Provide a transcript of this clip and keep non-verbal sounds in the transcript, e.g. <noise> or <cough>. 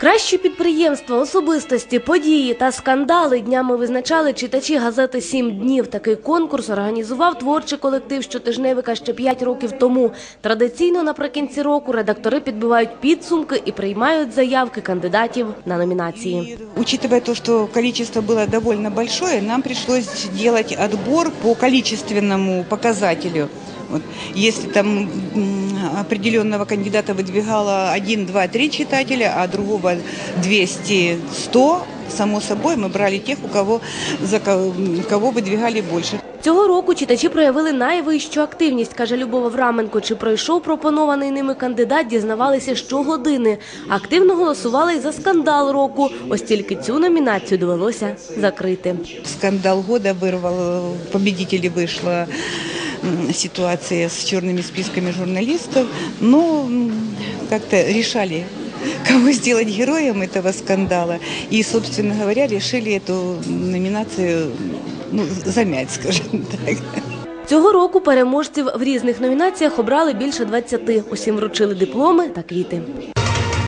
Кращі підприємства, особистості, події та скандали днями визначали читачі газети «Сім днів». Такий конкурс організував творчий колектив щотижневика ще п'ять років тому. Традиційно наприкінці року редактори підбивають підсумки і приймають заявки кандидатів на номінації. Учитывая то, что количество было довольно большое, нам пришлось делать отбор по количественному показателю. Если там определенного кандидата выдвигало 1, 2, 3 читателя, а другого 200, 100, само собой мы брали тех, у кого, за кого, кого выдвигали больше. Цього року читачі проявили найвищу активність, каже Любов Авраменко. Чи пройшов пропонований ними кандидат, дізнавалися щогодини. Активно голосували й за скандал року. Ось тільки цю номінацію довелося закрити. Скандал года вырвал, победители вышла м, ситуация с черными списками журналистов, но м, как-то решали, <laughs> кого сделать героем этого скандала. И, собственно говоря, решили эту номинацию ну, замять, <laughs> скажем так. Цього року переможців в різних номінаціях обрали більше 20. Усім вручили дипломи та квіти.